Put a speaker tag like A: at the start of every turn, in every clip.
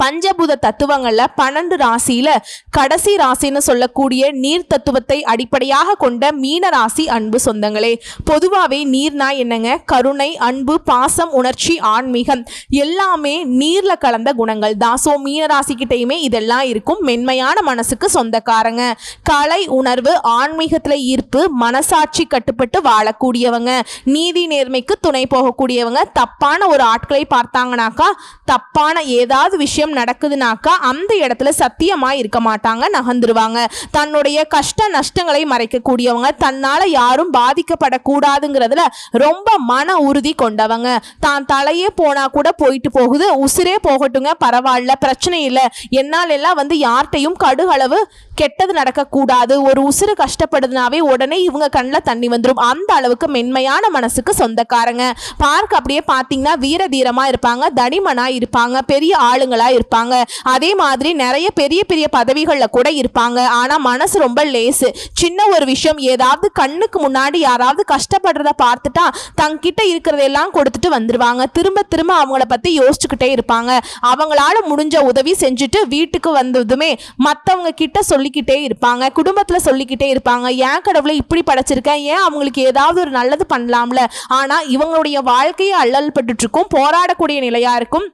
A: பஞ்சபூத தத்துவங்கள்ல பன்னெண்டு ராசியில கடைசி ராசின்னு சொல்லக்கூடிய நீர் தத்துவத்தை அடிப்படையாக கொண்ட மீன ராசி அன்பு சொந்தங்களே. பொதுவாகவே நீர்னா என்னங்க? கருணை அன்பு பாசம் உணர்ச்சி ஆன்மீகம். எல்லாமே நீர்ல கலந்த குணங்கள் தான். ஸோ மீன ராசிக்கிட்டையுமே இதெல்லாம் இருக்கும். மென்மையான மனசுக்கு சொந்தக்காரங்க. கலை உணர்வு ஆன்மீகத்துல ஈர்ப்பு மனசாட்சி கட்டுப்பட்டு வாழக்கூடியவங்க. நீதி நேர்மைக்கு துணை போகக்கூடியவங்க. தப்பான ஒரு ஆட்களை பார்த்தாங்கனாக்கா தப்பான ஏதாவது விஷயம் விஷயம் நடக்குதுனாக்கா அந்த இடத்துல சத்தியமாக இருக்க மாட்டாங்க நகர்ந்துருவாங்க. தன்னுடைய கஷ்ட நஷ்டங்களை மறைக்கக்கூடியவங்க தன்னால் யாரும் பாதிக்கப்படக்கூடாதுங்கிறதுல ரொம்ப மன உறுதி கொண்டவங்க. தான் தலையே போனால் கூட போயிட்டு போகுது உசிரே போகட்டுங்க பரவாயில்ல பிரச்சனை இல்லை. என்னால் எல்லாம் வந்து யார்கிட்டையும் கடுகளவு கெட்டது நடக்கக்கூடாது ஒரு உசுறு கஷ்டப்படுதுனாவே உடனே இவங்க கண்ணில் தண்ணி வந்துடும் அந்த அளவுக்கு மென்மையான மனசுக்கு சொந்தக்காரங்க. பார்க்க அப்படியே பார்த்தீங்கன்னா வீர தீரமாக இருப்பாங்க தனிமனாக இருப்பாங்க பெரிய ஆளுங்களாக இருப்பாங்க. அதே மாதிரி நிறைய பெரிய பெரிய பதவிகளில் கூட இருப்பாங்க. ஆனால் மனசு ரொம்ப லேசு. சின்ன ஒரு விஷயம் ஏதாவது கண்ணுக்கு முன்னாடி யாராவது கஷ்டப்படுறத பார்த்துட்டா தங்கிட்ட இருக்கிறதெல்லாம் கொடுத்துட்டு வந்துடுவாங்க திரும்ப திரும்ப அவங்கள பற்றி யோசிச்சுக்கிட்டே இருப்பாங்க. அவங்களால முடிஞ்ச உதவி செஞ்சுட்டு வீட்டுக்கு வந்ததுமே மற்றவங்க கிட்ட சொல்லிக்கிட்டே இருப்பாங்க. குடும்பத்தில் சொல்லிக்கிட்டே இருப்பாங்க. ஏன் கடவுளை இப்படி படைச்சிருக்கேன் ஏன் அவங்களுக்கு ஏதாவது ஒரு நல்லது பண்ணலாம்ல? ஆனால் இவங்களுடைய வாழ்க்கையை அல்லல் பட்டுருக்கும் போராடக்கூடிய நிலையாக இருக்கும்.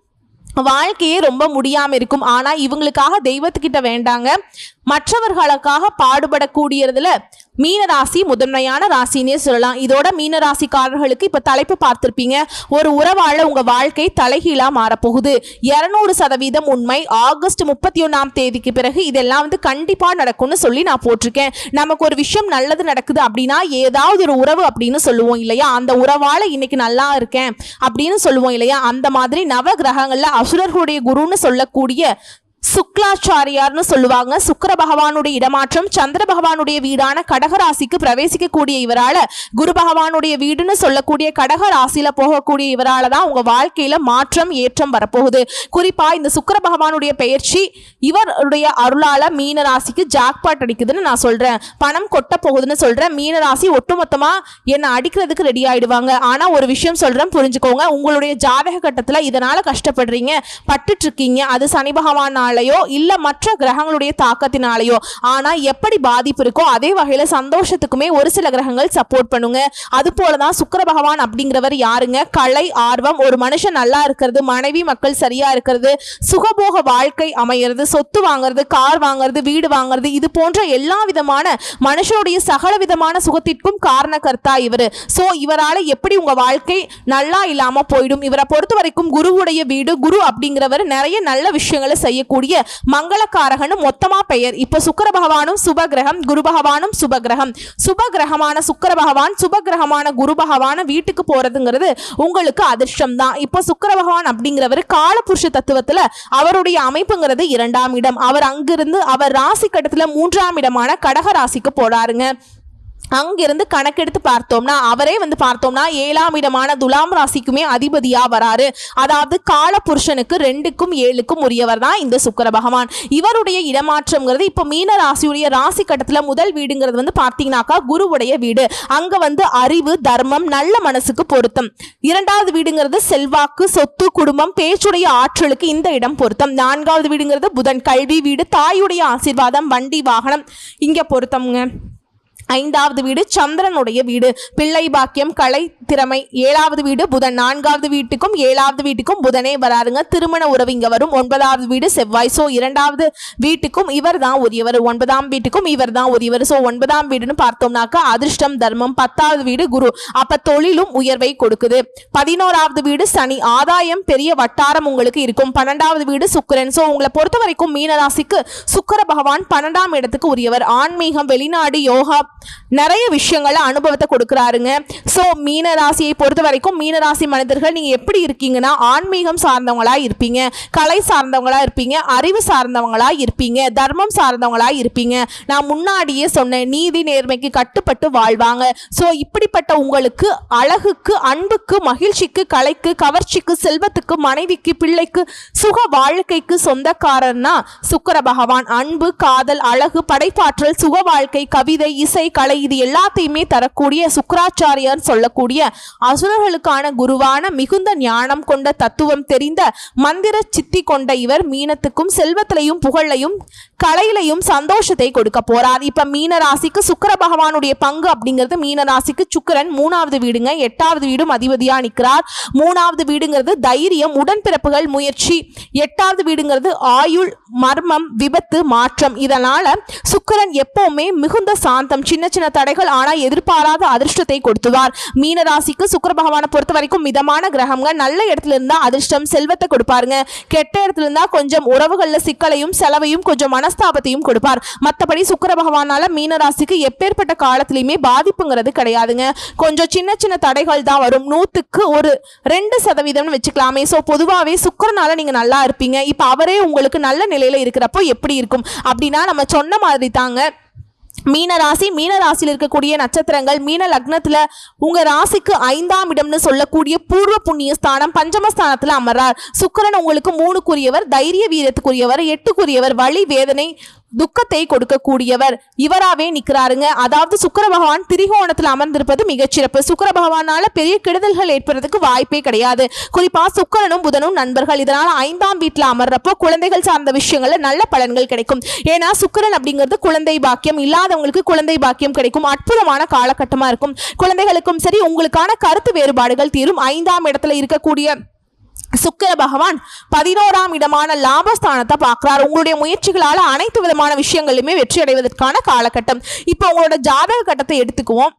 A: வாழ்க்கையே ரொம்ப முடியாமல் இருக்கும். ஆனால் இவங்களுக்காக தெய்வத்துக்கிட்ட வேண்டாங்க. மற்றவர்களுக்காக பாடுபடக்கூடியதுல மீனராசி முதன்மையான ராசினே சொல்லலாம். இதோட மீனராசிக்காரர்களுக்கு இப்ப தலைப்பு பார்த்திருப்பீங்க. ஒரு உறவாழ உங்க வாழ்க்கை தலைகீழா மாறப்போகுது. இருநூறு சதவீதம் உண்மை. ஆகஸ்ட் முப்பத்தி ஒன்னாம் தேதிக்கு பிறகு இதெல்லாம் வந்து கண்டிப்பா நடக்கும்னு சொல்லி நான் போட்டிருக்கேன். நமக்கு ஒரு விஷயம் நல்லது நடக்குது அப்படின்னா ஏதாவது ஒரு உறவு அப்படின்னு சொல்லுவோம் இல்லையா? அந்த உறவால இன்னைக்கு நல்லா இருக்கேன் அப்படின்னு சொல்லுவோம் இல்லையா? அந்த மாதிரி நவ கிரகங்கள்ல அசுரர்களுடைய குருன்னு சொல்லக்கூடிய சுக்லாச்சாரியார்னு சொல்லுவாங்க. சுக்கர பகவானுடைய இடமாற்றம் சந்திர பகவானுடைய வீடான கடகராசிக்கு பிரவேசிக்கக்கூடிய இவரால குரு பகவானுடைய வீடுன்னு சொல்லக்கூடிய கடக ராசியில போகக்கூடிய இவரால தான் உங்க வாழ்க்கையில மாற்றம் ஏற்றம் வரப்போகுது. குறிப்பா இந்த சுக்கர பகவானுடைய பெயர்ச்சி இவருடைய அருளால மீன ராசிக்கு ஜாக்பாட் அடிக்குதுன்னு நான் சொல்றேன். பணம் கொட்ட போகுதுன்னு சொல்றேன். மீன ராசி ஒட்டுமொத்தமா என்னை அடிக்கிறதுக்கு ரெடி ஆயிடுவாங்க. ஆனா ஒரு விஷயம் சொல்றேன் புரிஞ்சுக்கோங்க. உங்களுடைய ஜாதக கட்டத்துல இதனால கஷ்டப்படுறீங்க. பட்டுட்டு இருக்கீங்க. அது சனி பகவானாலேயோ இல்ல மற்ற கிரகங்களுடைய தாக்கத்தினாலேயோ ஆனா எப்படி பாதிப்பு இருக்கோ அதே வகையில சந்தோஷத்துக்குமே ஒரு சில கிரகங்கள் சப்போர்ட் பண்ணுங்க. அது போலதான் சுக்கர பகவான் அப்படிங்கிறவர் யாருங்க? கலை ஆர்வம் ஒரு மனுஷன் நல்லா இருக்கிறது மனைவி மக்கள் சரியா இருக்கிறது சுகபோக வாழ்க்கை அமையிறது சொத்து வாங்குறது கார் வாங்குறது வீடு வாங்குறது இது போன்ற எல்லா விதமான மனுஷனுடைய சகல விதமான சுகத்திற்கும் காரணக்கர்த்தா இவர். சோ இவரால எப்படி உங்க வாழ்க்கை நல்லா இல்லாமல் போயிடும்? இவரை பொறுத்த வரைக்கும் குருவுடைய வீடு குரு அப்படிங்கிறவர் நிறைய நல்ல விஷயங்களை செய்யக்கூடிய மங்களக்காரகன்னு மொத்தமா பெயர். இப்போ சுக்கர பகவானும் சுப கிரகம் குரு பகவானும் சுப கிரகம் சுப கிரகமான பகவான் சுப கிரகமான குரு பகவான வீட்டுக்கு போறதுங்கிறது உங்களுக்கு அதிர்ஷ்டம் தான் இப்போ சுக்கர பகவான் அப்படிங்கிறவர் காலபுருஷ தத்துவத்துல அவருடைய அமைப்புங்கிறது இரண்டாம் இடம். அவர் அங்கிருந்து அவர் ராசி கட்டத்துல மூன்றாம் இடமான கடக ராசிக்கு போறாருங்க. அங்கிருந்து கணக்கெடுத்து பார்த்தோம்னா அவரே வந்து பார்த்தோம்னா ஏழாம் இடமான துலாம் ராசிக்குமே அதிபதியா வராரு. அதாவது கால புருஷனுக்கு ரெண்டுக்கும் ஏழுக்கும் உரியவர் தான் இந்த சுக்கர பகவான். இவருடைய இடமாற்றம்ங்கிறது இப்போ மீன ராசியுடைய ராசி கட்டத்துல முதல் வீடுங்கிறது வந்து பார்த்தீங்கன்னாக்கா குருவுடைய வீடு. அங்க வந்து அறிவு தர்மம் நல்ல மனசுக்கு பொருத்தம். இரண்டாவது வீடுங்கிறது செல்வாக்கு சொத்து குடும்பம் பேச்சுடைய ஆற்றலுக்கு இந்த இடம் பொருத்தம். நான்காவது வீடுங்கிறது புதன். கல்வி வீடு தாயுடைய ஆசீர்வாதம் வண்டி வாகனம். இங்க பொருத்தம்ங்க. ஐந்தாவது வீடு சந்திரனுடைய வீடு. பிள்ளை பாக்கியம் கலை திறமை. ஏழாவது வீடு புதன். நான்காவது வீட்டுக்கும் ஏழாவது வீட்டுக்கும் புதனே வராருங்க. திருமண உறவு இங்க வரும். ஒன்பதாவது வீடு செவ்வாய். சோ இரண்டாவது வீட்டுக்கும் இவர் தான் உரியவர். ஒன்பதாம் வீட்டுக்கும் இவர் தான் உரியவர். சோ ஒன்பதாம் வீடுன்னு பார்த்தோம்னாக்கா அதிர்ஷ்டம் தர்மம். பத்தாவது வீடு குரு. அப்ப தொழிலும் உயர்வை கொடுக்குது. பதினோராவது வீடு சனி. ஆதாயம் பெரிய வட்டாரம் உங்களுக்கு இருக்கும். பன்னெண்டாவது வீடு சுக்கரன். சோ உங்களை பொறுத்த வரைக்கும் மீனராசிக்கு சுக்கர பகவான் பன்னெண்டாம் இடத்துக்கு உரியவர். ஆன்மீகம் வெளிநாடு யோகா நிறைய விஷயங்களை அனுபவத்தை கொடுக்குறாருங்க. ஸோ மீன ராசியை பொறுத்த வரைக்கும் மீன ராசி மனிதர்கள் நீங்கள் எப்படி இருக்கீங்கன்னா ஆன்மீகம் சார்ந்தவங்களாக இருப்பீங்க. கலை சார்ந்தவங்களா இருப்பீங்க. அறிவு சார்ந்தவங்களாக இருப்பீங்க. தர்மம் சார்ந்தவங்களாக இருப்பீங்க. நான் முன்னாடியே சொன்னேன் நீதி நேர்மைக்கு கட்டுப்பட்டு வாழ்வாங்க. ஸோ இப்படிப்பட்ட உங்களுக்கு அழகுக்கு அன்புக்கு மகிழ்ச்சிக்கு கலைக்கு கவர்ச்சிக்கு செல்வத்துக்கு மனைவிக்கு பிள்ளைக்கு சுக வாழ்க்கைக்கு சொந்தக்காரன்னா சுக்கர பகவான். அன்பு காதல் அழகு படைப்பாற்றல் சுக வாழ்க்கை கவிதை இசை கலை இது எல்லாத்தையுமே தரக்கூடிய சுக்கராச்சாரியார் சொல்லக்கூடிய அசுரர்களுக்கான குருவான மிகுந்த ஞானம் கொண்ட தத்துவம் தெரிந்த மந்திர சித்தி கொண்ட இவர் மீனத்துக்கும் செல்வத்திலையும் புகழையும் கலையிலையும் சந்தோஷத்தை கொடுக்க போறார். இப்ப மீன ராசிக்கு சுக்கர பகவானுடைய பங்கு அப்படிங்கிறது மீன ராசிக்கு சுக்கரன் மூணாவது வீடுங்க எட்டாவது வீடும் அதிபதியா நிற்கிறார் மூணாவது வீடுங்கிறது தைரியம் உடன்பிறப்புகள் முயற்சி. எட்டாவது வீடுங்கிறது ஆயுள் மர்மம் விபத்து மாற்றம். இதனால சுக்கரன் எப்பவுமே மிகுந்த சாந்தம் சின்ன சின்ன தடைகள் ஆனால் எதிர்பாராத அதிர்ஷ்டத்தை கொடுத்துவார் மீன ராசிக்கு பகவானை பொறுத்த வரைக்கும் மிதமான கிரகங்க நல்ல இடத்துல இருந்தா அதிர்ஷ்டம் செல்வத்தை கொடுப்பாருங்க. கெட்ட இடத்துல இருந்தா கொஞ்சம் உறவுகளில் சிக்கலையும் செலவையும் கொஞ்சம் மனஸ்தாபத்தையும் கொடுப்பார். மற்றபடி சுக்கர பகவானால மீன ராசிக்கு எப்பேற்பட்ட காலத்திலையுமே பாதிப்புங்கிறது கிடையாதுங்க. கொஞ்சம் சின்ன சின்ன தடைகள் தான் வரும். நூத்துக்கு ஒரு ரெண்டு சதவீதம்னு வச்சுக்கலாமே. ஸோ பொதுவாகவே சுக்கரனால நீங்க நல்லா இருப்பீங்க. இப்போ அவரே உங்களுக்கு நல்ல நிலையில இருக்கிறப்போ எப்படி இருக்கும்? அப்படின்னா நம்ம சொன்ன மாதிரி தாங்க மீன ராசி மீன ராசியில் இருக்கக்கூடிய நட்சத்திரங்கள் மீன லக்னத்தில் உங்கள் ராசிக்கு ஐந்தாம் இடம்னு சொல்லக்கூடிய பூர்வ புண்ணிய ஸ்தானம் பஞ்சமஸ்தானத்துல அமர்றார். சுக்கிரன் உங்களுக்கு மூணுக்குரியவர் தைரிய வீரத்துக்குரியவர் எட்டுக்குரியவர் வலி வேதனை துக்கத்தை கொடுக்கக்கூடியவர் இவராவே நிக்கிறாருங்க அதாவது சுக்கர பகவான் திரிகோணத்தில் அமர்ந்திருப்பது மிகச்சிறப்பு. சுக்கர பகவானால பெரிய கெடுதல்கள் ஏற்படுறதுக்கு வாய்ப்பே கிடையாது. குறிப்பா சுக்கரனும் புதனும் நண்பர்கள். இதனால ஐந்தாம் வீட்டில் அமர்றப்போ குழந்தைகள் சார்ந்த விஷயங்கள்ல நல்ல பலன்கள் கிடைக்கும். ஏன்னா சுக்கரன் அப்படிங்கிறது குழந்தை பாக்கியம். இல்லாதவங்களுக்கு குழந்தை பாக்கியம் கிடைக்கும். அற்புதமான காலகட்டமா இருக்கும். குழந்தைகளுக்கும் சரி உங்களுக்கான கருத்து வேறுபாடுகள் தீரும். ஐந்தாம் இடத்துல இருக்கக்கூடிய சுக்கர பகவான் பதினோராம் இடமான லாபஸ்தானத்தை பார்க்குறாரு. உங்களுடைய முயற்சிகளால் அனைத்து விதமான விஷயங்களுமே வெற்றி அடைவதற்கான காலகட்டம். இப்போ உங்களோட ஜாதக கட்டத்தை எடுத்துக்குவோம்.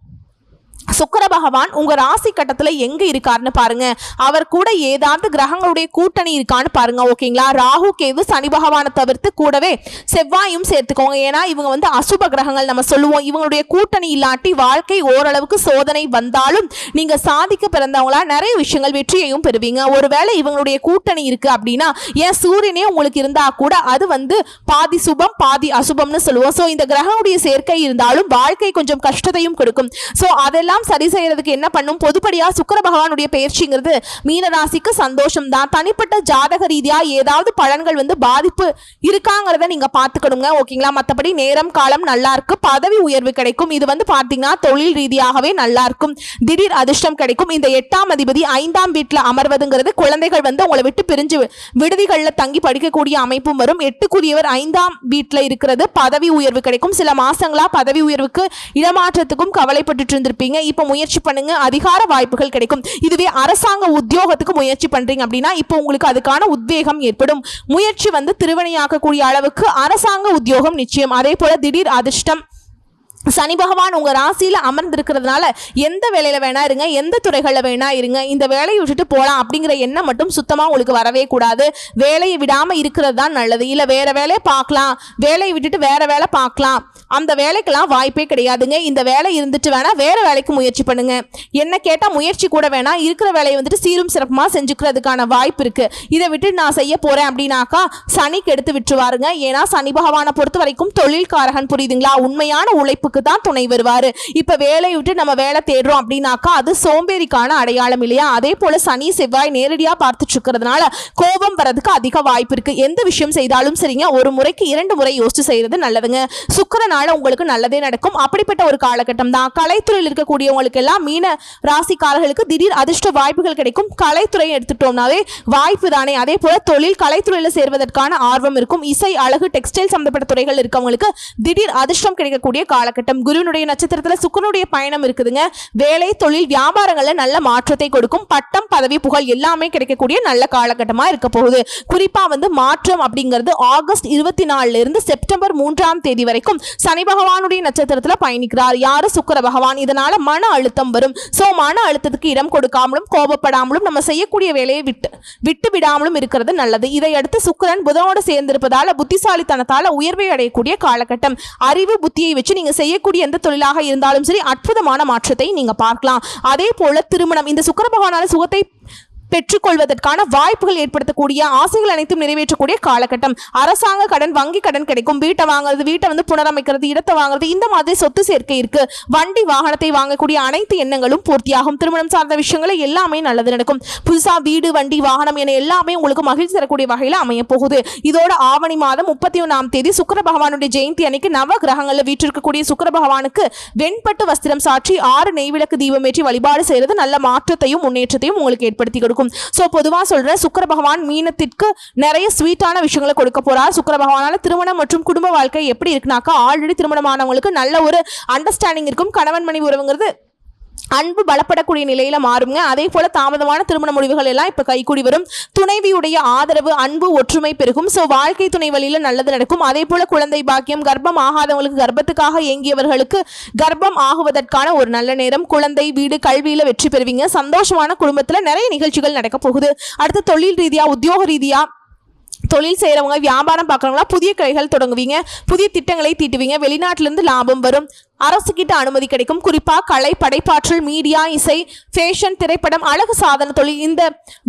A: சுக்கிர பகவான் உங்க ராசி கட்டத்துல எங்க இருக்காருன்னு பாருங்க. அவர் கூட ஏதாவது கிரகங்களுடைய கூட்டணி இருக்கான்னு பாருங்க ஓகேங்களா? ராகு கேது சனி பகவானை தவிர்த்து கூடவே செவ்வாயும் சேர்த்துக்கோங்க. ஏன்னா இவங்க வந்து அசுப கிரகங்கள் நம்ம சொல்லுவோம். இவங்களுடைய கூட்டணி இல்லாட்டி வாழ்க்கை ஓரளவுக்கு சோதனை வந்தாலும் நீங்க சாதிக்க பிறந்தவங்களா நிறைய விஷயங்கள் வெற்றியையும் பெறுவீங்க. ஒருவேளை இவங்களுடைய கூட்டணி இருக்கு அப்படின்னா ஏன் சூரியனே உங்களுக்கு இருந்தா கூட அது வந்து பாதி சுபம் பாதி அசுபம்னு சொல்லுவோம். ஸோ இந்த கிரகங்களுடைய சேர்க்கை இருந்தாலும் வாழ்க்கை கொஞ்சம் கஷ்டத்தையும் கொடுக்கும். ஸோ அதெல்லாம் சரி செய்யறதுக்கு என்ன பண்ணும்? பொதுப்படியா சுக்கர பகவானுடைய பயிற்சிங்கிறது மீனராசிக்கு சந்தோஷம் தான் தனிப்பட்ட ஜாதக ரீதியா ஏதாவது பலன்கள் வந்து பாதிப்பு இருக்காங்கிறத நீங்க பாத்துக்கணுங்க ஓகேங்களா? மற்றபடி நேரம் காலம் நல்லா இருக்கு பதவி உயர்வு கிடைக்கும். இது வந்து பாத்தீங்கன்னா தொழில் ரீதியாகவே நல்லா இருக்கும் திடீர் அதிர்ஷ்டம் கிடைக்கும். இந்த எட்டாம் அதிபதி ஐந்தாம் வீட்டுல அமர்வதுங்கிறது குழந்தைகள் வந்து உங்களை விட்டு பிரிஞ்சு விடுதிகளில் தங்கி படிக்கக்கூடிய அமைப்பும் வரும். எட்டுக்குரியவர் ஐந்தாம் வீட்டில் இருக்கிறது. பதவி உயர்வு கிடைக்கும். சில மாசங்களா பதவி உயர்வுக்கு இடமாற்றத்துக்கும் கவலைப்பட்டுட்டு இருந்திருப்பீங்க. இப்போ முயற்சி பண்ணுங்க அதிகார வாய்ப்புகள் கிடைக்கும். இதுவே அரசாங்க உத்தியோகத்துக்கு முயற்சி பண்றீங்க அப்படின்னா இப்போ உங்களுக்கு அதுக்கான உத்வேகம் ஏற்படும். முயற்சி வந்து திருவினையாக்கக்கூடிய அளவுக்கு அரசாங்க உத்தியோகம் நிச்சயம். அதே போல திடீர் அதிர்ஷ்டம். சனி பகவான் உங்கள் ராசியில் அமர்ந்திருக்கிறதுனால எந்த வேலையில் வேணா இருங்க எந்த துறைகளில் வேணா இருங்க இந்த வேலையை விட்டுட்டு போகலாம் அப்படிங்கிற எண்ணம் மட்டும் சுத்தமாக உங்களுக்கு வரவே கூடாது. வேலையை விடாமல் இருக்கிறது தான் நல்லது. இல்லை வேறு வேலையை பார்க்கலாம். வேலையை விட்டுட்டு வேற வேலை பார்க்கலாம். அந்த வேலைக்கெல்லாம் வாய்ப்பே கிடையாதுங்க. இந்த வேலை இருந்துட்டு வேணால் வேறு வேலைக்கு முயற்சி பண்ணுங்க. என்ன கேட்டால் முயற்சி கூட வேணாம் இருக்கிற வேலையை வந்துட்டு சீரும் சிறப்புமாக செஞ்சுக்கிறதுக்கான வாய்ப்பு இருக்குது இதை விட்டு நான் செய்ய போகிறேன் அப்படின்னாக்கா சனிக்கு எடுத்து விட்டுருவாருங்க. ஏன்னா சனி பகவானை பொறுத்த வரைக்கும் தொழில்காரகன் புரியுதுங்களா? உண்மையான உழைப்புக்கு தான் துணை வருவார். இப்போ வேலையை விட்டு நம்ம வேலை தேடுறோம் அப்படின்னாக்கா அது சோம்பேறிக்கான அடையாளம் இல்லையா? அதே போல் சனி செவ்வாய் நேரடியாக பார்த்துட்டு இருக்கிறதுனால கோபம் வரதுக்கு அதிக வாய்ப்பு இருக்குது எந்த விஷயம் செய்தாலும் சரிங்க ஒரு முறைக்கு இரண்டு முறை யோசிச்சு செய்கிறது நல்லதுங்க. சுக்கிரனால உங்களுக்கு நல்லதே நடக்கும். அப்படிப்பட்ட ஒரு காலகட்டம் தான். கலைத்துறையில் இருக்கக்கூடியவங்களுக்கு எல்லாம் மீன ராசிக்காரர்களுக்கு திடீர் அதிர்ஷ்ட வாய்ப்புகள் கிடைக்கும். கலைத்துறையை எடுத்துட்டோம்னாவே வாய்ப்பு தானே. அதே போல தொழில் கலைத்துறையில் சேர்வதற்கான ஆர்வம் இருக்கும். இசை அழகு டெக்ஸ்டைல் சம்பந்தப்பட்ட துறைகள் இருக்கவங்களுக்கு திடீர் அதிர்ஷ்டம் கிடைக்கக்கூடிய காலகட்டம் ஆகட்டும் குருவினுடைய நட்சத்திரத்துல சுக்கரனுடைய பயணம் இருக்குதுங்க. வேலை தொழில் வியாபாரங்கள்ல நல்ல மாற்றத்தை கொடுக்கும். பட்டம் பதவி புகழ் எல்லாமே கிடைக்கக்கூடிய நல்ல காலகட்டமா இருக்க போகுது. குறிப்பா வந்து மாற்றம் அப்படிங்கிறது ஆகஸ்ட் இருபத்தி நாலுல இருந்து செப்டம்பர் மூன்றாம் தேதி வரைக்கும் சனி பகவானுடைய நட்சத்திரத்துல பயணிக்கிறார். யாரு? சுக்கிர பகவான். இதனால மன அழுத்தம் வரும். சோ மன அழுத்தத்துக்கு இடம் கொடுக்காமலும் கோபப்படாமலும் நம்ம செய்யக்கூடிய வேலையை விட்டு விட்டு விடாமலும் இருக்கிறது நல்லது. இதையடுத்து சுக்கரன் சுக்கிரன் சேர்ந்திருப்பதால புத்திசாலித்தனத்தால உயர்வை அடையக்கூடிய காலகட்டம். அறிவு புத்தியை வச்சு நீங்க செய்ய செய்யக்கூடிய எந்த தொழிலாக இருந்தாலும் சரி அற்புதமான மாற்றத்தை நீங்க பார்க்கலாம். அதே போல திருமணம் இந்த சுக்கர பகவானால சுகத்தை பெற்றுக்கொள்வதற்கான வாய்ப்புகள் ஏற்படுத்தக்கூடிய ஆசைகள் அனைத்தும் நிறைவேற்றக்கூடிய காலகட்டம். அரசாங்க கடன் வங்கி கடன் கிடைக்கும். வீட்டை வாங்குறது வீட்டை வந்து புனரமைக்கிறது இடத்தை வாங்குறது இந்த மாதிரி சொத்து சேர்க்கை இருக்கு. வண்டி வாகனத்தை வாங்கக்கூடிய அனைத்து எண்ணங்களும் பூர்த்தியாகும். திருமணம் சார்ந்த விஷயங்களை எல்லாமே நல்லது நடக்கும். புதுசா வீடு வண்டி வாகனம் என எல்லாமே உங்களுக்கு மகிழ்ச்சி தரக்கூடிய வகையில் அமைய போகுது இதோட ஆவணி மாதம் முப்பத்தி ஒன்றாம் தேதி சுக்கர பகவானுடைய ஜெயந்தி அன்னைக்கு நவ கிரகங்களில் வீற்றிருக்கக்கூடிய சுக்கிர பகவானுக்கு வெண்பட்டு வஸ்திரம் சாற்றி ஆறு நெய்விளக்கு தீபமேற்றி வழிபாடு செய்யறது நல்ல மாற்றத்தையும் முன்னேற்றத்தையும் உங்களுக்கு ஏற்படுத்தி கொடுக்கும். ஸோ பொதுவாக சொல்கிறேன் சுக்கர பகவான் மீனத்திற்கு நிறைய ஸ்வீட்டான விஷயங்களை கொடுக்க போறார். சுக்கர பகவானால் திருமணம் மற்றும் குடும்ப வாழ்க்கை எப்படி இருக்குனாக்கா ஆல்ரெடி திருமணமானவங்களுக்கு நல்ல ஒரு அண்டர்ஸ்டாண்டிங் இருக்கும். கணவன் மனைவி உறவுங்கிறது அன்பு பலப்படக்கூடிய நிலையில மாறுங்க. அதே போல தாமதமான திருமண முடிவுகள் எல்லாம் இப்ப கைகூடி வரும். துணைவியுடைய ஆதரவு அன்பு ஒற்றுமை பெருகும். சோ வாழ்க்கை துணை வழியில நல்லது நடக்கும். அதே போல குழந்தை பாக்கியம் கர்ப்பம் ஆகாதவங்களுக்கு கர்ப்பத்துக்காக ஏங்கியவர்களுக்கு கர்ப்பம் ஆகுவதற்கான ஒரு நல்ல நேரம். குழந்தை வீடு கல்வியில வெற்றி பெறுவீங்க. சந்தோஷமான குடும்பத்துல நிறைய நிகழ்ச்சிகள் நடக்க போகுது. அடுத்து தொழில் ரீதியா உத்தியோக ரீதியா தொழில் செய்கிறவங்க வியாபாரம் பார்க்குறவங்களா புதிய கடைகள் தொடங்குவீங்க. புதிய திட்டங்களை தீட்டுவீங்க. வெளிநாட்டிலிருந்து லாபம் வரும். அரசு கிட்ட அனுமதி கிடைக்கும். குறிப்பாக கலை படைப்பாற்றல் மீடியா இசை ஃபேஷன் திரைப்படம் அழகு சாதன தொழில் இந்த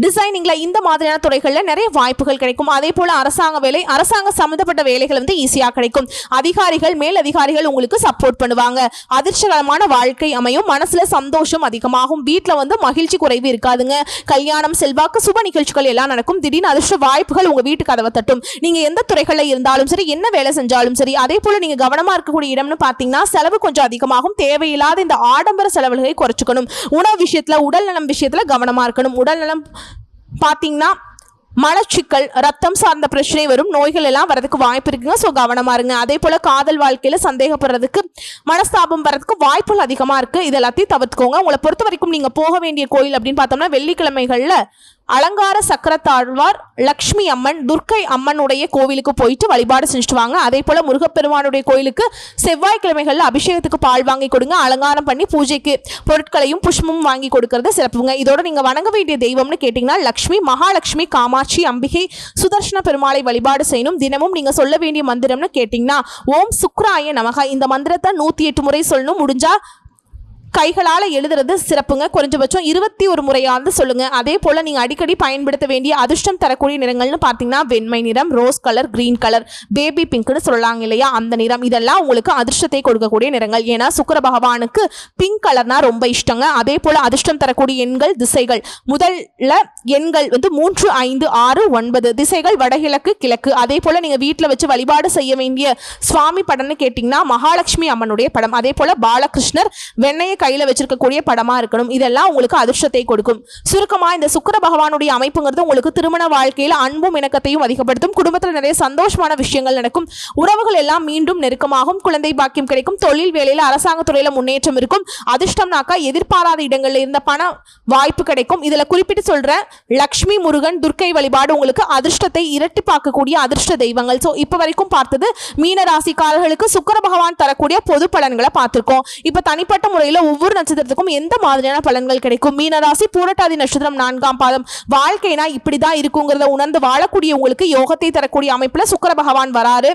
A: டிசைனிங்ல இந்த மாதிரியான துறைகளில் நிறைய வாய்ப்புகள் கிடைக்கும். அதே போல அரசாங்க வேலை அரசாங்க சம்மந்தப்பட்ட வேலைகள் வந்து ஈஸியாக கிடைக்கும். அதிகாரிகள் மேல் அதிகாரிகள் உங்களுக்கு சப்போர்ட் பண்ணுவாங்க. அதிர்ஷ்டகரமான வாழ்க்கை அமையும். மனசுல சந்தோஷம் அதிகமாகும். வீட்டில் வந்து மகிழ்ச்சி குறைவு இருக்காதுங்க. கல்யாணம் செல்வாக்கு சுப நிகழ்ச்சிகள் எல்லாம் நடக்கும். திடீர்னு அதிர்ஷ்ட வாய்ப்புகள் உங்க வீட்டு கதவை தட்டும். நீங்க எந்த துறைகளில் இருந்தாலும் சரி என்ன வேலை செஞ்சாலும் சரி அதே போல நீங்க கவனமா இருக்கக்கூடிய இடம்னு பார்த்தீங்கன்னா செலவு கொஞ்சம் அதிகமாகும். தேவையில்லாத இந்த ஆடம்பர செலவுகளை குறைச்சிக்கணும். உணவு விஷயத்தில் உடல் நலம் விஷயத்தில் கவனமாக இருக்கணும். உடல் நலம் பார்த்தீங்கன்னா மலச்சிக்கல் ரத்தம் சார்ந்த பிரச்சனை வரும். நோய்கள் எல்லாம் வரதுக்கு வாய்ப்பு இருக்குங்க. ஸோ கவனமா இருங்க. அதே போல் காதல் வாழ்க்கையில் சந்தேகப்படுறதுக்கு மனஸ்தாபம் வரதுக்கு வாய்ப்புகள் அதிகமாக இருக்குது இது எல்லாத்தையும் தவிர்த்துக்கோங்க. உங்களை பொறுத்த வரைக்கும் நீங்கள் போக வேண்டிய கோயில் அப்படின்னு பார்த்தோம்னா வெள்ளிக்கிழமைகளில் அலங்கார சக்கரத்தாழ்வார் லக்ஷ்மி அம்மன் துர்க்கை அம்மனுடைய கோவிலுக்கு போயிட்டு வழிபாடு செஞ்சுட்டு வாங்க அதே போல முருகப்பெருமானுடைய கோயிலுக்கு செவ்வாய்க்கிழமைகளில் அபிஷேகத்துக்கு பால் வாங்கி கொடுங்க அலங்காரம் பண்ணி பூஜைக்கு பொருட்களையும் புஷ்பமும் வாங்கி கொடுக்கறது சிறப்புங்க. இதோட நீங்க வணங்க வேண்டிய தெய்வம்னு கேட்டீங்கன்னா லக்ஷ்மி மகாலட்சுமி காமாட்சி அம்பிகை சுதர்ஷன பெருமாளை வழிபாடு செய்யணும். தினமும் நீங்க சொல்ல வேண்டிய மந்திரம்னு கேட்டீங்கன்னா ஓம் சுக்ராய நமக. இந்த மந்திரத்தை நூத்தி எட்டு முறை சொல்லணும். முடிஞ்சா கைகளால் எழுதுறது சிறப்புங்க. குறைஞ்சபட்சம் இருபத்தி ஒரு முறையாவது சொல்லுங்க. அதே போல் நீங்கள் அடிக்கடி பயன்படுத்த வேண்டிய அதிர்ஷ்டம் தரக்கூடிய நிறங்கள்னு பார்த்தீங்கன்னா வெண்மை நிறம் rose colour green colour baby பிங்க்னு சொல்லலாங்க இல்லையா? அந்த நிறம். இதெல்லாம் உங்களுக்கு அதிர்ஷ்டத்தை கொடுக்கக்கூடிய நிறங்கள். ஏன்னா சுக்கர பகவானுக்கு பிங்க் கலர்னா ரொம்ப இஷ்டங்க. அதே போல் அதிர்ஷ்டம் தரக்கூடிய எண்கள் திசைகள். முதல்ல எண்கள் வந்து மூன்று ஐந்து ஆறு ஒன்பது திசைகள் வடகிழக்கு கிழக்கு. அதே போல் நீங்கள் வீட்டில் வச்சு வழிபாடு செய்ய வேண்டிய சுவாமி படம்னு கேட்டிங்கன்னா மகாலட்சுமி அம்மனுடைய படம். அதே போல் பாலகிருஷ்ணர் வெண்ணையை கையில் வச்சிருக்கக்கூடிய படமா இருக்கணும். இதெல்லாம் உங்களுக்கு அதிர்ஷ்டத்தை கொடுக்கும். சுருக்கமா இந்த சுக்கர பகவானுடைய அமைப்புங்கிறது உங்களுக்கு திருமண வாழ்க்கையில அன்பும் இணக்கத்தையும் அதிகப்படுத்தும். குடும்பத்தில் நிறைய சந்தோஷமான விஷயங்கள் நடக்கும். உறவுகள் எல்லாம் மீண்டும் நெருக்கமாகும். குழந்தை பாக்கியம் கிடைக்கும். தொழில் வேலையில் அரசாங்க துறையில முன்னேற்றம் இருக்கும். அதிர்ஷ்டம்னாக்கா எதிர்பாராத இடங்கள்ல இருந்த பண வாய்ப்பு கிடைக்கும். இதுல குறிப்பிட்டு சொல்ற லக்ஷ்மி முருகன் துர்க்கை வழிபாடு உங்களுக்கு அதிர்ஷ்டத்தை இரட்டி பார்க்கக்கூடிய அதிர்ஷ்ட தெய்வங்கள். ஸோ இப்போ வரைக்கும் பார்த்தது மீன ராசிக்காரர்களுக்கு சுக்கர பகவான் தரக்கூடிய பொது பலன்களை பார்த்திருக்கோம். இப்போ தனிப்பட்ட முறையில் ஒவ்வொரு நட்சத்திரத்துக்கும் எந்த மாதிரியான பலன்கள் கிடைக்கும்? மீனராசி பூரட்டாதி நட்சத்திரம் நான்காம் பாதம். வாழ்க்கைனா இப்படிதான் இருக்குங்கிறத உணர்ந்து வாழக்கூடிய உங்களுக்கு யோகத்தை தரக்கூடிய அமைப்புல சுக்கர பகவான் வராரு.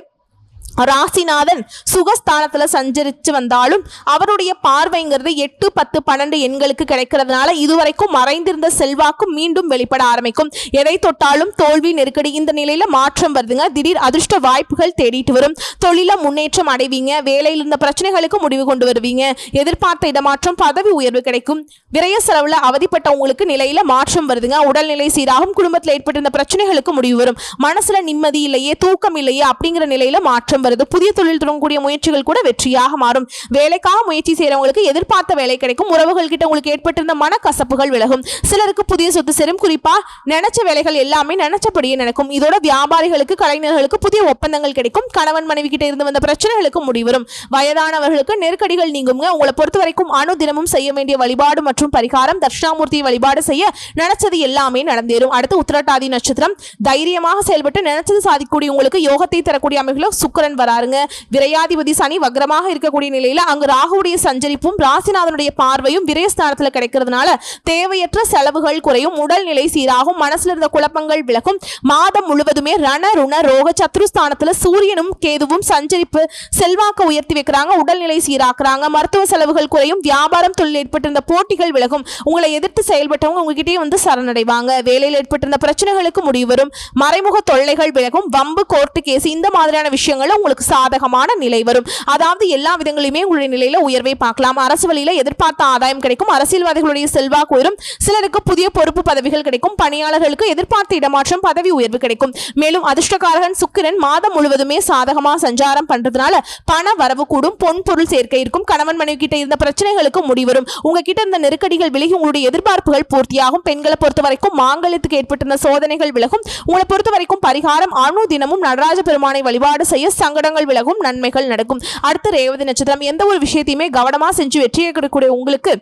A: ராசிநாதன் சுகஸ்தானத்துல சஞ்சரிச்சு வந்தாலும் அவருடைய பார்வைங்கிறது எட்டு பத்து பன்னெண்டு எண்களுக்கு கிடைக்கிறதுனால இதுவரைக்கும் மறைந்திருந்த செல்வாக்கு மீண்டும் வெளிப்பட ஆரம்பிக்கும். எதை தொட்டாலும் தோல்வி நெருக்கடி இந்த நிலையில மாற்றம் வருதுங்க. திடீர் அதிர்ஷ்ட வாய்ப்புகள் தேடிட்டு வரும். தொழில முன்னேற்றம் அடைவீங்க. வேலையில் இருந்த பிரச்சனைகளுக்கு முடிவு கொண்டு வருவீங்க. எதிர்பார்த்த இடமாற்றம் பதவி உயர்வு கிடைக்கும். விரைய செலவுல அவதிப்பட்டவங்களுக்கு நிலையில மாற்றம் வருதுங்க. உடல்நிலை சீராகும். குடும்பத்தில் ஏற்பட்டிருந்த பிரச்சனைகளுக்கு முடிவு வரும். மனசுல நிம்மதி இல்லையே தூக்கம் இல்லையே அப்படிங்கிற நிலையில மாற்றம் வருது புதிய தொழில் தொடங்கக்கூடிய முயற்சிகள் கூட வெற்றியாக மாறும். வேலைக்காக முயற்சி செய்யறவங்களுக்கு எதிர்பார்த்த வேலை கிடைக்கும். உறவுகள் கிட்ட உங்களுக்கு ஏற்பட்டிருந்த மன கசப்புகள் விலகும். சிலருக்கு புதிய சொத்து சேரும். குறிப்பா நினைச்ச வேலைகள் எல்லாமே நினைச்சபடியே நடக்கும். இதோட வியாபாரிகளுக்கு கலைஞர்களுக்கு புதிய ஒப்பந்தங்கள் கிடைக்கும். கணவன் மனைவி கிட்ட இருந்து வந்த பிரச்சனைகளுக்கு முடிவரும். வயதானவர்களுக்கு நெருக்கடிகள் நீங்குங்க. உங்களை பொறுத்த வரைக்கும் அனுதினமும் செய்ய வேண்டிய வழிபாடு மற்றும் பரிகாரம் தட்சிணாமூர்த்தி வழிபாடு செய்ய நினைச்சது எல்லாமே நடந்தேறும். அடுத்து உத்திரட்டாதி நட்சத்திரம். தைரியமாக செயல்பட்டு நினைச்சது சாதிக்கக்கூடிய உங்களுக்கு யோகத்தை தரக்கூடிய அமைப்புல சுக்கரன் வராருங்க. விரையாதிபதி சனி வக்ரமாக இருக்கக்கூடிய நிலையில அங்கு ராகுடைய சஞ்சரிப்பும் ராசிநாதனுடைய பார்வையும் விரயஸ்தானத்துல கிடைக்கிறதுனால தேவையற்ற செலவுகள் குறையும். உடல்நிலை சீராகும். மனசுல இருந்த குழப்பங்கள் விலகும். மாதம் முழுவதுமே ரண ருண ரோக சத்ருஸ்தானத்துல சூரியனும் கேதுவும் சஞ்சரிப்பு செல்வாக்கு உயர்த்தி வைக்கிறாங்க. உடல்நிலை சீராக்குறாங்க. மருத்துவ செலவுகள் குறையும். வியாபாரம் தொழில் ஏற்பட்டிருந்த போட்டிகள் விலகும். உங்களை எதிர்த்து செயல்பட்டவங்க உங்ககிட்டயே வந்து சரணடைவாங்க. வேலையில் ஏற்பட்டிருந்த பிரச்சனைகளுக்கு முடிவு வரும். மறைமுக தொல்லைகள் விலகும். வம்பு கோர்ட்டு கேஸ் இந்த மாதிரியான விஷயங்களும் உங்களுக்கு சாதகமான நிலை வரும். அதாவது எல்லா விதங்களிலுமே உங்களுடைய நிலையில உயர்வை பார்க்கலாம். அரசு வழியில எதிர்பார்த்த ஆதாயம் கிடைக்கும். அரசியல்வாதிகளுடைய செல்வாக்கு உயரும். சிலருக்கு புதிய பொறுப்பு பதவிகள் கிடைக்கும். பணியாளர்களுக்கு எதிர்பார்த்த இடமாற்றம் பதவி உயர்வு கிடைக்கும். மேலும் அதிர்ஷ்டக்காரகன் சுக்கிரன் மாதம் முழுவதுமே சாதகமா சஞ்சாரம் பண்றதுனால பண வரவு கூடும். பொன் பொருள் சேர்க்கை இருக்கும். கணவன் மனைவி கிட்ட இருந்த பிரச்சனைகளுக்கு முடிவரும் உங்ககிட்ட இருந்த நெருக்கடிகள் விலகி உங்களுடைய எதிர்பார்ப்புகள் பூர்த்தியாகும். பெண்களை பொறுத்த வரைக்கும் மாங்கல்யத்துக்கு ஏற்பட்டிருந்த சோதனைகள் விலகும். உங்களை பொறுத்த வரைக்கும் பரிகாரம் அணு தினமும் நடராஜ பெருமானை வழிபாடு செய்ய சங்க சங்கடங்கள் விலகும் நன்மைகள் நடக்கும். அடுத்த ரேவதி நட்சத்திரம் எந்த ஒரு விஷயத்தையுமே கவனமா செஞ்சு வெற்றியை கொடுக்கக்கூடிய உங்களுக்கு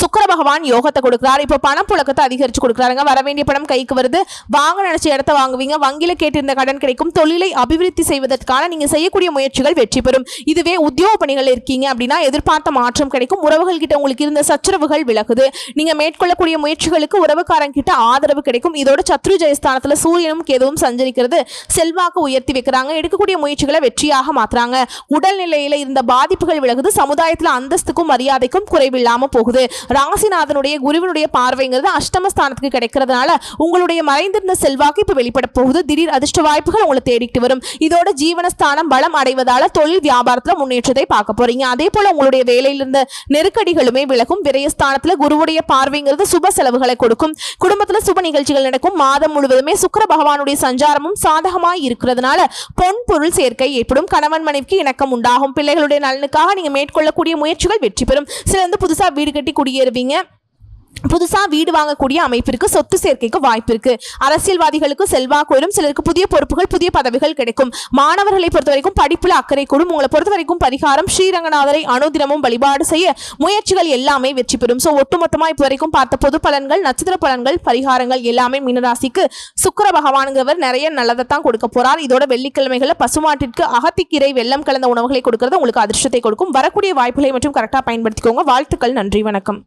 A: சுக்கர பகவான் யோகத்தை கொடுக்குறாரு. இப்போ பணப்புழக்கத்தை அதிகரிச்சு கொடுக்குறாருங்க. வர வேண்டிய பணம் கைக்கு வருது. வாங்க நினைச்ச இடத்த வாங்குவீங்க. வங்கியில் கேட்டிருந்த கடன் கிடைக்கும். தொழிலை அபிவிருத்தி செய்வதற்கான நீங்கள் செய்யக்கூடிய முயற்சிகள் வெற்றி பெறும். இதுவே உத்தியோக பணிகள் இருக்கீங்க அப்படின்னா எதிர்பார்த்த மாற்றம் கிடைக்கும். உறவுகள் கிட்ட உங்களுக்கு இருந்த சச்சரவுகள் விலகுது. நீங்கள் மேற்கொள்ளக்கூடிய முயற்சிகளுக்கு உறவுக்காரங்க கிட்ட ஆதரவு கிடைக்கும். இதோட சத்ரு ஜெயஸ்தானத்தில் சூரியனும் கேதுவும் சஞ்சரிக்கிறது. செல்வாக்கு உயர்த்தி வைக்கிறாங்க. எடுக்கக்கூடிய முயற்சிகளை வெற்றியாக மாத்துறாங்க. உடல்நிலையில் இருந்த பாதிப்புகள் விலகுது. சமுதாயத்தில் அந்தஸ்துக்கும் மரியாதைக்கும் குறைவில்லாமல் போகுது. ராசிநாதனுடைய குருவினுடைய பார்வைங்கிறது அஷ்டமஸ்தானத்துக்கு கிடைக்கிறதுனால உங்களுடைய மறைந்திருந்த செல்வாக்கு இப்போ வெளிப்பட போகுது. திடீர் அதிர்ஷ்ட வாய்ப்புகள் உங்களை தேடிட்டு வரும். இதோட ஜீவனஸ்தானம் பலம் அடைவதால தொழில் வியாபாரத்தில் முன்னேற்றத்தை பார்க்க போறீங்க. அதே போல உங்களுடைய வேலையில இருந்த நெருக்கடிகளுமே விலகும். விரயஸ்தானத்தில் குருவுடைய பார்வைங்கிறது சுப செலவுகளை கொடுக்கும். குடும்பத்தில் சுப நிகழ்ச்சிகள் நடக்கும். மாதம் முழுவதுமே சுக்கர பகவானுடைய சஞ்சாரமும் சாதகமாக இருக்கிறதுனால பொன் பொருள் சேர்க்கை ஏற்படும். கணவன் மனைவிக்கு இணக்கம் உண்டாகும். பிள்ளைகளுடைய நலனுக்காக நீங்க மேற்கொள்ளக்கூடிய முயற்சிகள் வெற்றி பெறும். சில வந்து புதுசா வீடு கட்டி குடியேறுவீங்க. புதுசாக வீடு வாங்கக்கூடிய அமைப்பிற்கு சொத்து சேர்க்கைக்கு வாய்ப்பு இருக்கு. அரசியல்வாதிகளுக்கு செல்வாக்கு வரும் சிலருக்கு புதிய பொறுப்புகள் புதிய பதவிகள் கிடைக்கும். மாணவர்களை பொறுத்த வரைக்கும் படிப்புல அக்கறை கூடும். உங்களை பொறுத்த வரைக்கும் பரிகாரம் ஸ்ரீரங்கநாதரை அனுதினமும் வழிபாடு செய்ய முயற்சிகள் எல்லாமே வெற்றி பெறும். ஸோ ஒட்டுமொத்தமாக இப்போ வரைக்கும் பார்த்த பொது பலன்கள் நட்சத்திர பலன்கள் பரிகாரங்கள் எல்லாமே மீனராசிக்கு சுக்கிர பகவானுங்கிறவர் நிறைய நல்லதை தான் கொடுக்க போறார். இதோட வெள்ளிக்கிழமைகளில் பசுமாட்டிற்கு அகத்திக்கீரை வெள்ளம் கலந்த உணவுகளை கொடுக்கறது உங்களுக்கு அதிர்ஷ்டத்தை கொடுக்கும். வரக்கூடிய வாய்ப்புகளை மற்றும் கரெக்டாக பயன்படுத்திக்கோங்க. வாழ்த்துக்கள். நன்றி. வணக்கம்.